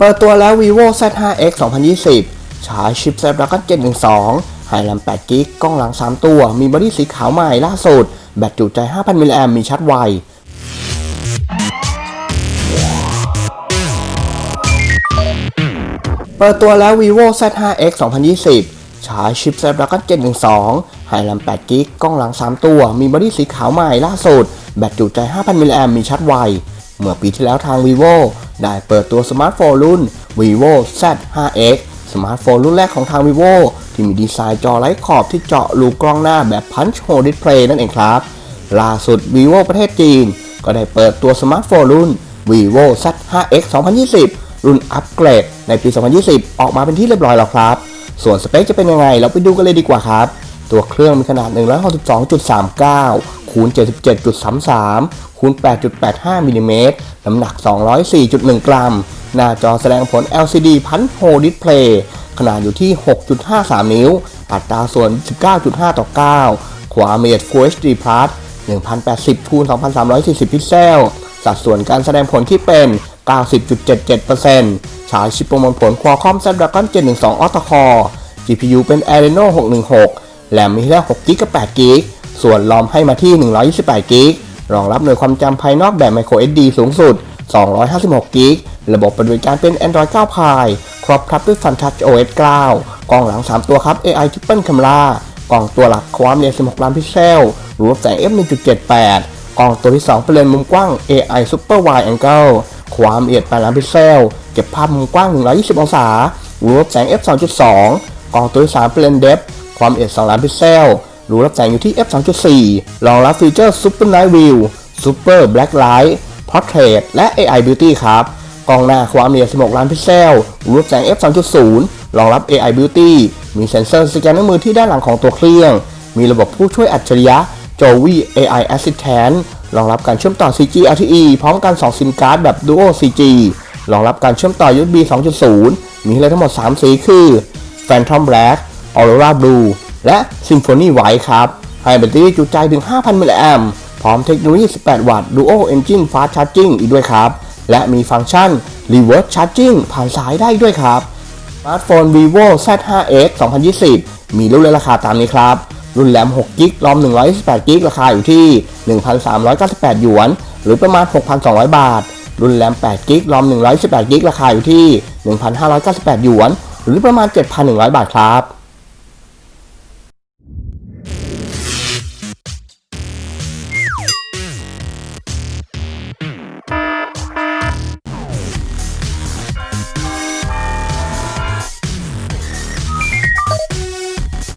เปิดตัวแล้ว vivo Z5X 2020 ฉายชิป Snapdragon 712ไฮแรม8กิกกล้องหลัง 3 ตัว มีบอดี้สีขาวใหม่ล่าสุด แบตจุใจ 5,000มิลลิแอมมีชาร์จไว เปิดตัวแล้ว vivo Z5X 2020 ฉายชิป Snapdragon 712ไฮแรม8กิกกล้องหลัง 3 ตัว มีบอดี้สีขาวใหม่ล่าสุด แบตจุใจ 5,000มิลลิแอมมีชาร์จไว เมื่อปีที่แล้วทาง vivo ได้เปิดตัวสมาร์ทโฟนรุ่น vivo Z5X สมาร์ทโฟนรุ่นแรกของทาง vivo ที่มีดีไซน์จอไร้ขอบที่เจาะรูกล้องหน้าแบบ punch hole display นั่นเองครับ ล่าสุด vivo ประเทศจีน ก็ได้เปิดตัวสมาร์ทโฟนรุ่น vivo Z5X 2020 รุ่นอัปเกรดในปี 2020 ออกมาเป็นที่เรียบร้อยแล้วครับ ส่วนสเปคจะเป็นยังไง เราไปดูกันเลยดีกว่าครับ ตัวเครื่องมีขนาด 162.39 คูณ 77.33 คูณ 8.85 มิลลิเมตร น้ำหนัก 204.1 กรัม หน้าจอแสดงผล LCD พันโฮดิสเพลย์ขนาดอยู่ที่ 6.53 นิ้ว อัตราส่วน 19.5 ต่อ 9 ความละเอียด Full HD Plus 1080คูณ2340 พิกเซล สัดส่วนการแสดงผลที่เป็น 90.77%ฉายชิปประมวลผล Qualcomm Snapdragon 712 Octa Core GPU เป็น Adreno 616 แรมมีให้ได้6 g กับ8 g ส่วนรอมให้มาที่ 128 g รองรับหน่วยความจำภายนอกแบบ Micro SD สูงสุด 256 g ระบบปฏิบัติการเป็น Android 9 Pie ครอบครัดด้วย FunTouch OS 9 กล้องหลัง 3 ตัวครับ AI Triple Camera กล้องตัวหลักความละเอียด16 ล้านพิกเซลรวมแสง f 1.78 กล้องตัวที่ 2 เป็นเลนส์มุมกว้าง AI Super Wide Angle ความละเอียด8ล้านพิกเซล เก็บภาพมุมกว้าง 120 องศารวมแสง f 2.2 กล้องตัวที่ 3 เป็นเลนส์ Depth ความละเอียด2ล้านพิกเซลรูรับแสงอยู่ที่ f 2.4รองรับฟีเจอร์ Super Night View Super Black Light Portrait และ AI Beauty ครับ กล้องหน้าความละเอียด 16 ล้านพิกเซลรูรับแสง f 2.0รองรับ AI Beauty มีเซ็นเซอร์สแกนนิ้วมือที่ด้านหลังของตัวเครื่อง มีระบบผู้ช่วยอัจฉริยะ Jovi AI Assistant รองรับการเชื่อมต่อ 4G LTE พร้อมกัน 2 ซิมการ์ดแบบ Dual 4G รองรับการเชื่อมต่อ USB 2.0 มีให้เลือกทั้งหมด 3 สีคือ Phantom Black Aurora Blue และ Symphony White ครับ ให้แบตเตอรี่จุใจถึง 5,000มิลลิแอมพร้อมเทคโนโลยี 18 วัตต์ Dual Engine Fast Charging อีกด้วยครับ และมีฟังก์ชัน Reverse Charging ผ่านสายได้ด้วยครับ สมาร์ทโฟน vivo Z5X 2020 มีรุ่นและราคาตามนี้ครับ รุ่นแรม6 g b รอม 128 g b ราคาอยู่ที่ 1,398 หยวน หรือประมาณ 6,200 บาท รุ่นแรม8 g b รอม128 g b ราคาอยู่ที่ 1,598 หยวน หรือประมาณ 7,100 บาทครับ